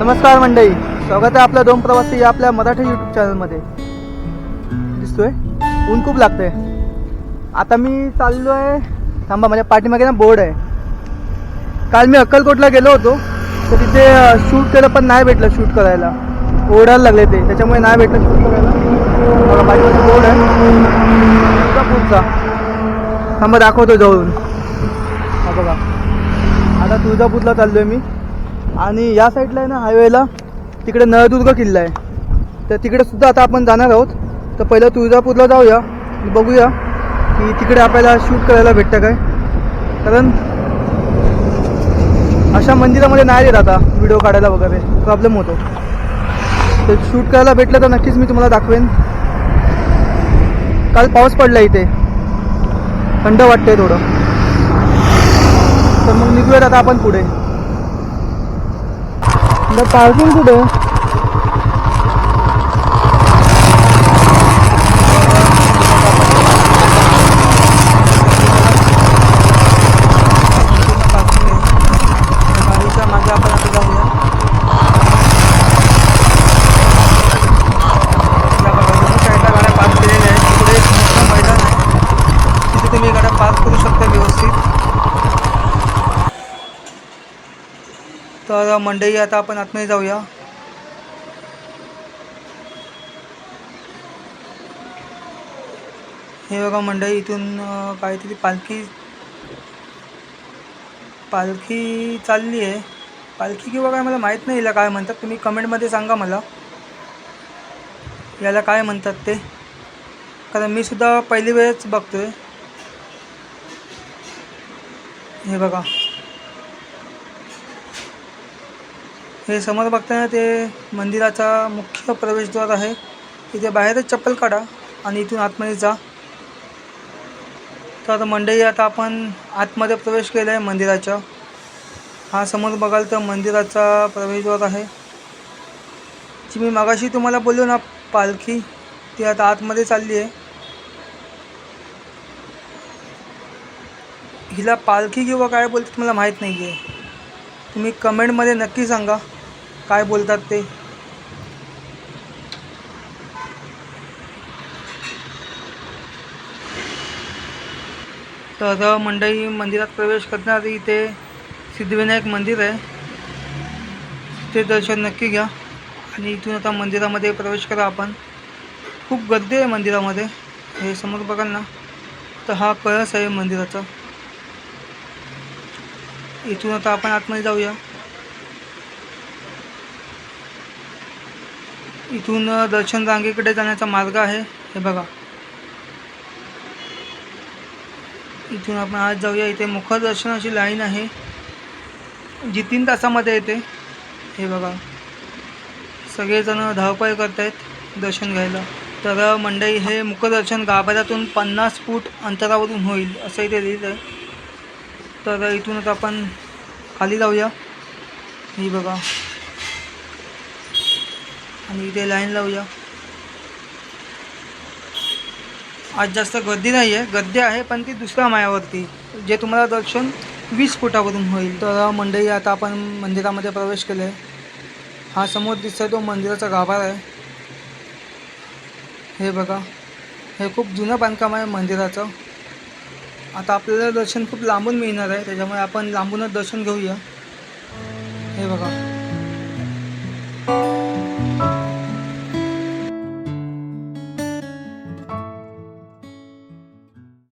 नमस्कार मंडळी स्वागत आहे आपल्या दोन प्रवासी या आपल्या मराठी यूट्यूब चॅनलमध्ये दिसतोय? ऊन खूप लागतंय. आता मी चाललो आहे थांबा माझ्या पाठीमागे ना बोर्ड आहे. काल मी अक्कलकोटला गेलो होतो तर तिथे शूट केलं पण नाही भेटलं शूट करायला. ओढायला लागले ते त्याच्यामुळे नाही भेटलं शूट करायला. पाठीमागे बोर्ड आहे. तुळजापूरचा थांबा दाखवतो जवळून. हा बघा. आता तुळजापूरला चाललो आहे मी. आणि या साईडला आहे ना हायवेला तिकडे नळदुर्ग किल्ला आहे. तर तिकडे सुद्धा आता आपण जाणार आहोत. तर पहिलं तुळजापूरला जाऊया. बघूया की तिकडे आपल्याला शूट करायला भेटतं काय. कारण अशा मंदिरामध्ये नाही येत आता व्हिडिओ काढायला वगैरे. प्रॉब्लेम होतो. तर शूट करायला भेटलं तर नक्कीच मी तुम्हाला दाखवेन. काल पाऊस पडला इथे. थंड वाटतंय थोडं. तर मग निघूयात आता आपण पुढे. पार्किंग कुठे तर मंडई आता आपण आतमध्ये जाऊया. हे बघा मंडई इथून काहीतरी पालखी पालखी चालली आहे. पालखी किंवा काय मला माहीत नाही याला काय म्हणतात. तुम्ही कमेंटमध्ये सांगा मला. याला काय म्हणतात ते. कारण मी सुद्धा पहिली वेळच बघतोय. हे बघा. हे समोर बघताना ते मंदिराचा मुख्य प्रवेशद्वार आहे. इथे बाहेरच चप्पल काढा आणि इथून आतमध्ये जा. तर मंडई आता आपण आतमध्ये प्रवेश केला आहे मंदिराच्या. हा समोर बघाल तर मंदिराचा प्रवेशद्वार आहे. जी मी मागाशी तुम्हाला बोललो ना पालखी ती आता आतमध्ये चालली आहे. हिला पालखी किंवा काय बोलतात मला माहीत नाही आहे तुम्ही कमेंटमध्ये नक्की सांगा. काय बोलतात ते? तर मंडई मंदिरात प्रवेश करण्याआधी इथे सिद्धिविनायक मंदिर आहे. ते दर्शन नक्की घ्या. आणि इथून आता मंदिरामध्ये प्रवेश करा आपण. खूप गर्दी आहे मंदिरामध्ये. हे समोर बघाल ना तर हा कळस आहे मंदिराचा. इथून आता आपण आतमध्ये जाऊया. इथून दर्शन रांगेकडे जाण्याचा मार्ग आहे. हे बघा. इथून आपण आज जाऊया. इथे मुखदर्शनाची लाईन आहे. जी तीन तासामध्ये येते. हे बघा. सगळेजण धावपळ करत आहेत दर्शन घ्यायला. तर मंडई हे मुखदर्शन गाभाऱ्यातून पन्नास फूट अंतरावरून होईल असं इथे लिहिलं आहे. तर इथूनच आपण खाली जाऊया. ही बघा. आणि इथे लाईन लावूया. आज जास्त गर्दी नाही आहे गर्दी आहे पण ती दुसऱ्या मायावरती. जे तुम्हाला दर्शन वीस फुटावरून होईल. तर मंडळी आता आपण मंदिरामध्ये प्रवेश केला आहे हा समोर दिसतोय तो मंदिराचा गाभार आहे. हे बघा. हे खूप जुनं बांधकाम आहे मंदिराचं. आता आपल्याला दर्शन खूप लांबून मिळणार आहे. त्याच्यामुळे आपण लांबूनच दर्शन घेऊया. हे बघा.